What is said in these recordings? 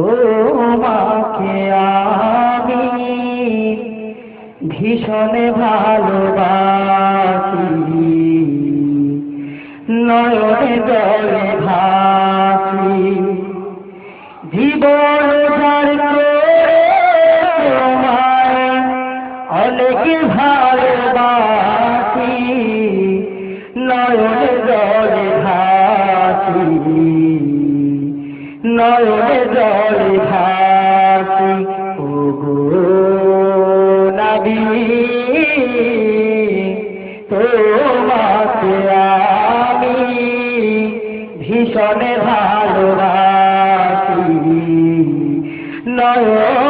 তোমাকে আমি ভীষণ ভালোবাসি। নয়নে জলে ভাসি। জীবন অনেক ভালোবাসি। নয়নে জলে ভাসি। নয়নে জলে ভাসি নবী তোমাকে আমি ভীষণ ভালোবাসি। নয়নে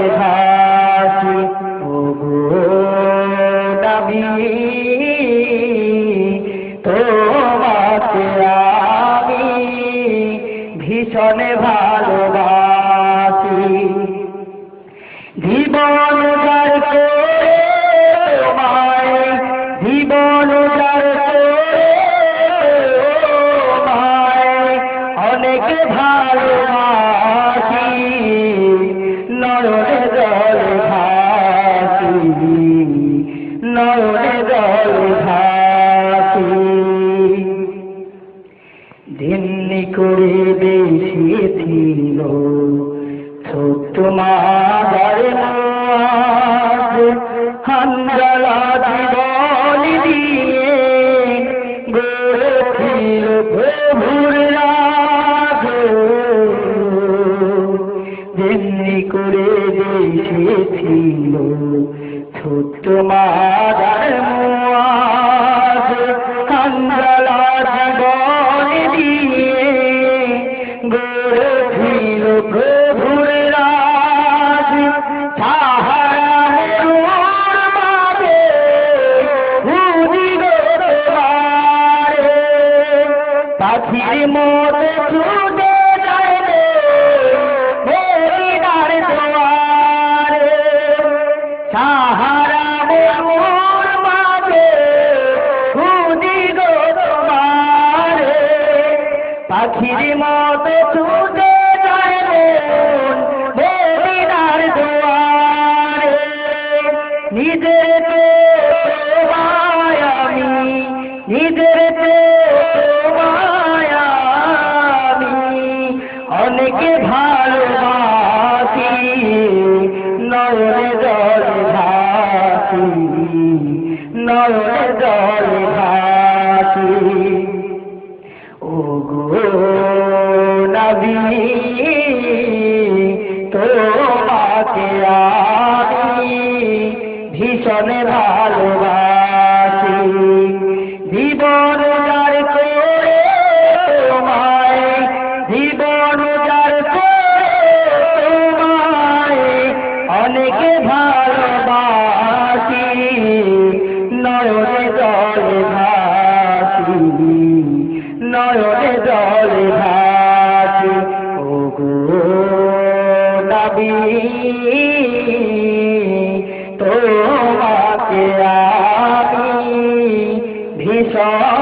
করে বেশি ছিল ছোট্ট মাদার প্রভুর রাজ করে বেশি ছিল ছোট্ট মাদার মাঝ হান্দালা জীবন দিয়ে পাখির মতো ছুটে যায় রে মদিনার দুয়ারে সাহারা মরুর মাঝে বুঝিল তোমারে। পাখির মতো ছুটে যায় রে দুয়ারে নিজের নিজের অনেকে ভালোবাসি নয়নে জল ভাসি নয়নে জল ভাসি। ওগো নবী তোমাকে আমি ভীষণ ভালোবাসি। জলে ভাসি নয়নে জলে ভাসি। ও গো নবী তোমাকে আমি ভীষণ